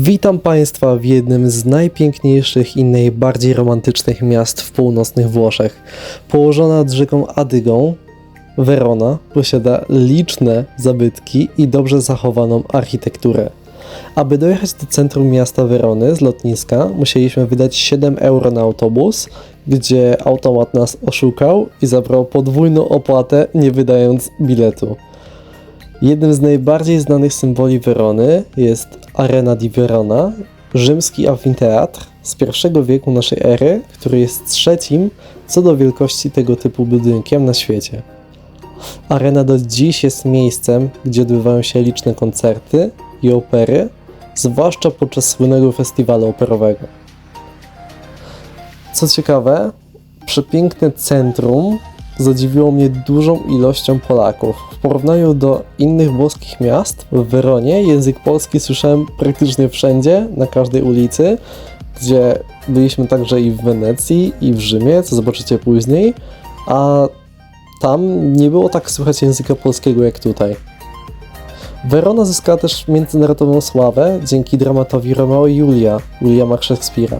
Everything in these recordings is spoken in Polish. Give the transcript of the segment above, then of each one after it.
Witam Państwa w jednym z najpiękniejszych i najbardziej romantycznych miast w północnych Włoszech. Położona nad rzeką Adygą, Verona posiada liczne zabytki i dobrze zachowaną architekturę. Aby dojechać do centrum miasta Werony z lotniska, musieliśmy wydać 7 euro na autobus, gdzie automat nas oszukał i zabrał podwójną opłatę, nie wydając biletu. Jednym z najbardziej znanych symboli Werony jest Arena di Verona, rzymski amfiteatr z I wieku naszej ery, który jest trzecim co do wielkości tego typu budynkiem na świecie. Arena do dziś jest miejscem, gdzie odbywają się liczne koncerty i opery, zwłaszcza podczas słynnego festiwalu operowego. Co ciekawe, przepiękne centrum zadziwiło mnie dużą ilością Polaków. W porównaniu do innych włoskich miast, w Weronie język polski słyszałem praktycznie wszędzie, na każdej ulicy, gdzie byliśmy także i w Wenecji, i w Rzymie, co zobaczycie później, a tam nie było tak słychać języka polskiego jak tutaj. Werona zyskała też międzynarodową sławę dzięki dramatowi Romeo i Julia Williama Shakespeare'a.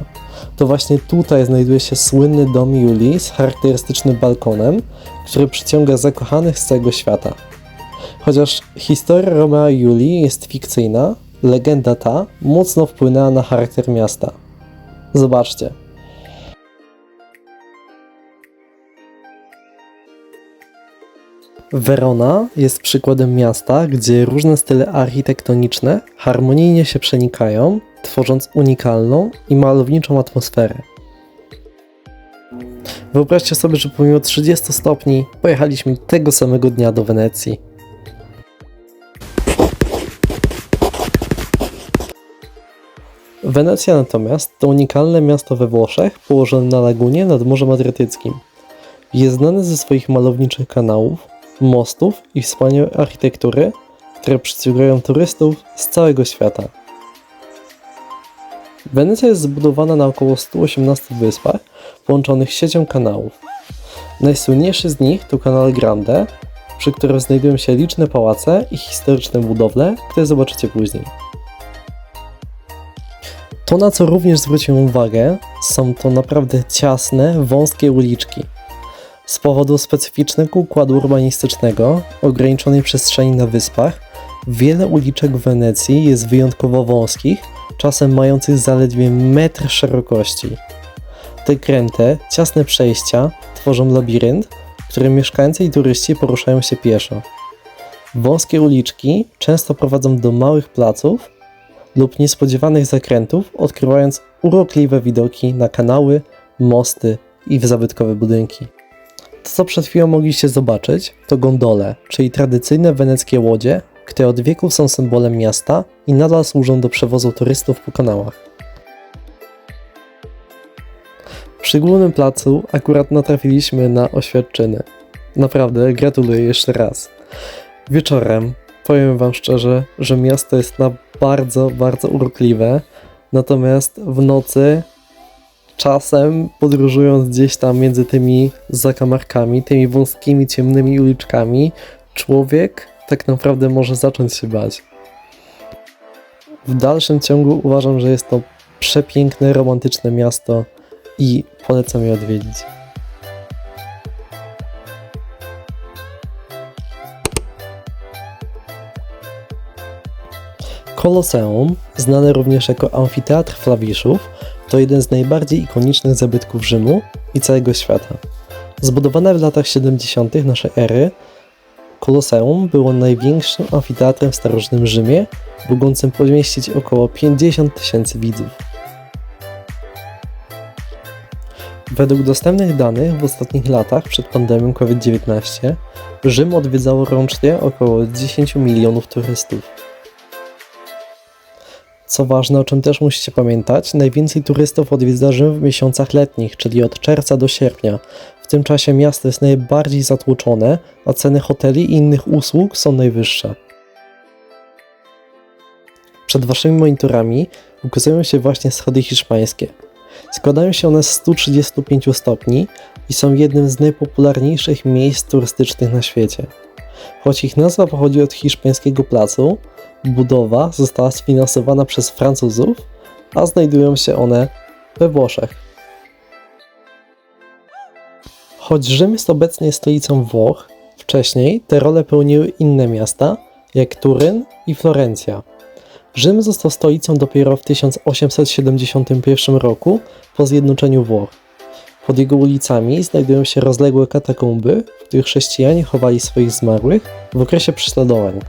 To właśnie tutaj znajduje się słynny dom Julii z charakterystycznym balkonem, który przyciąga zakochanych z całego świata. Chociaż historia Romeo i Julii jest fikcyjna, legenda ta mocno wpłynęła na charakter miasta. Zobaczcie. Verona jest przykładem miasta, gdzie różne style architektoniczne harmonijnie się przenikają, tworząc unikalną i malowniczą atmosferę. Wyobraźcie sobie, że pomimo 30 stopni pojechaliśmy tego samego dnia do Wenecji. Wenecja natomiast to unikalne miasto we Włoszech położone na lagunie nad Morzem Adriatyckim. Jest znane ze swoich malowniczych kanałów, mostów i wspaniałej architektury, które przyciągają turystów z całego świata. Wenecja jest zbudowana na około 118 wyspach połączonych siecią kanałów. Najsłynniejszy z nich to kanał Grande, przy którym znajdują się liczne pałace i historyczne budowle, które zobaczycie później. To, na co również zwróciłem uwagę, są to naprawdę ciasne, wąskie uliczki. Z powodu specyficznego układu urbanistycznego, ograniczonej przestrzeni na wyspach, wiele uliczek w Wenecji jest wyjątkowo wąskich, czasem mających zaledwie metr szerokości. Te kręte, ciasne przejścia tworzą labirynt, w którym mieszkańcy i turyści poruszają się pieszo. Wąskie uliczki często prowadzą do małych placów lub niespodziewanych zakrętów, odkrywając urokliwe widoki na kanały, mosty i zabytkowe budynki. To, co przed chwilą mogliście zobaczyć, to gondole, czyli tradycyjne weneckie łodzie, które od wieków są symbolem miasta i nadal służą do przewozu turystów po kanałach. Przy głównym placu akurat natrafiliśmy na oświadczyny. Naprawdę, gratuluję jeszcze raz. Wieczorem powiem Wam szczerze, że miasto jest na bardzo, bardzo urokliwe, natomiast w nocy czasem podróżując gdzieś tam między tymi zakamarkami, tymi wąskimi, ciemnymi uliczkami, człowiek tak naprawdę może zacząć się bać. W dalszym ciągu uważam, że jest to przepiękne, romantyczne miasto i polecam je odwiedzić. Koloseum, znane również jako Amfiteatr Flawiszów, to jeden z najbardziej ikonicznych zabytków Rzymu i całego świata. Zbudowane w latach 70. naszej ery, Koloseum było największym amfiteatrem w starożytnym Rzymie, mogącym pomieścić około 50 tysięcy widzów. Według dostępnych danych w ostatnich latach przed pandemią COVID-19 Rzym odwiedzało rocznie około 10 milionów turystów. Co ważne, o czym też musicie pamiętać, najwięcej turystów odwiedza Rzym w miesiącach letnich, czyli od czerwca do sierpnia. W tym czasie miasto jest najbardziej zatłoczone, a ceny hoteli i innych usług są najwyższe. Przed waszymi monitorami ukazują się właśnie schody hiszpańskie. Składają się one z 135 stopni i są jednym z najpopularniejszych miejsc turystycznych na świecie. Choć ich nazwa pochodzi od hiszpańskiego placu, budowa została sfinansowana przez Francuzów, a znajdują się one we Włoszech. Choć Rzym jest obecnie stolicą Włoch, wcześniej te role pełniły inne miasta, jak Turyn i Florencja. Rzym został stolicą dopiero w 1871 roku po zjednoczeniu Włoch. Pod jego ulicami znajdują się rozległe katakumby, w których chrześcijanie chowali swoich zmarłych w okresie prześladowań.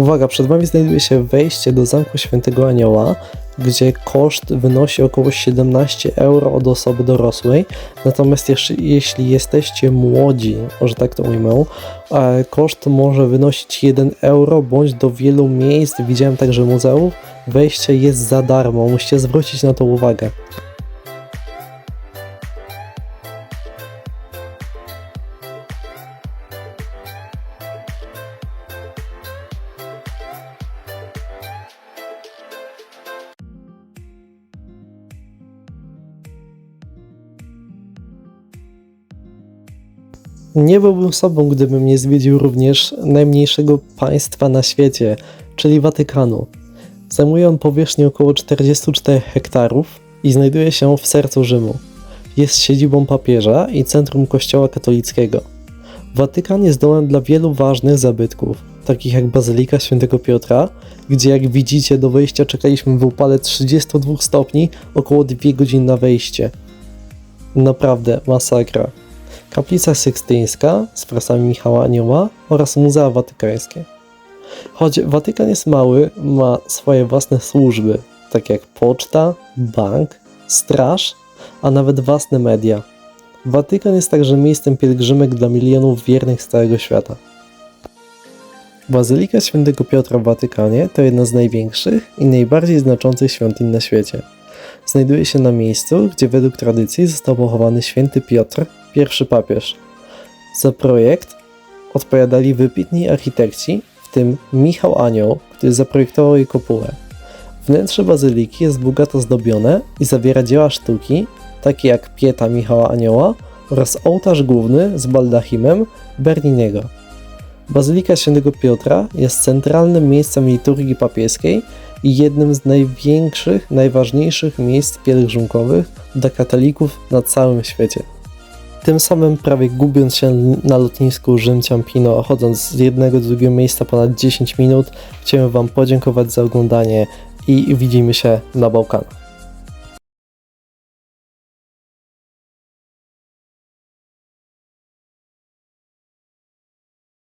Uwaga, przed Wami znajduje się wejście do Zamku Świętego Anioła, gdzie koszt wynosi około 17 euro od osoby dorosłej. Natomiast jeszcze, jeśli jesteście młodzi, może tak to ujmę, e, koszt może wynosić 1 euro, bądź do wielu miejsc, widziałem także muzeów, wejście jest za darmo. Musicie zwrócić na to uwagę. Nie byłbym sobą, gdybym nie zwiedził również najmniejszego państwa na świecie, czyli Watykanu. Zajmuje on powierzchnię około 44 hektarów i znajduje się w sercu Rzymu. Jest siedzibą papieża i centrum kościoła katolickiego. Watykan jest domem dla wielu ważnych zabytków, takich jak Bazylika Świętego Piotra, gdzie jak widzicie do wejścia czekaliśmy w upale 32 stopni około 2 godzin na wejście. Naprawdę masakra. Kaplica Sykstyńska z frasami Michała Anioła oraz Muzea Watykańskie. Choć Watykan jest mały, ma swoje własne służby, takie jak poczta, bank, straż, a nawet własne media. Watykan jest także miejscem pielgrzymek dla milionów wiernych z całego świata. Bazylika Świętego Piotra w Watykanie to jedna z największych i najbardziej znaczących świątyń na świecie. Znajduje się na miejscu, gdzie według tradycji został pochowany święty Piotr, pierwszy papież. Za projekt odpowiadali wybitni architekci, w tym Michał Anioł, który zaprojektował jej kopułę. Wnętrze bazyliki jest bogato zdobione i zawiera dzieła sztuki, takie jak Pieta Michała Anioła oraz ołtarz główny z baldachimem Berniniego. Bazylika Świętego Piotra jest centralnym miejscem liturgii papieskiej i jednym z największych, najważniejszych miejsc pielgrzymkowych dla katolików na całym świecie. Tym samym prawie gubiąc się na lotnisku Rzym-Ciampino, chodząc z jednego do drugiego miejsca ponad 10 minut, chciałem Wam podziękować za oglądanie i widzimy się na Bałkanach.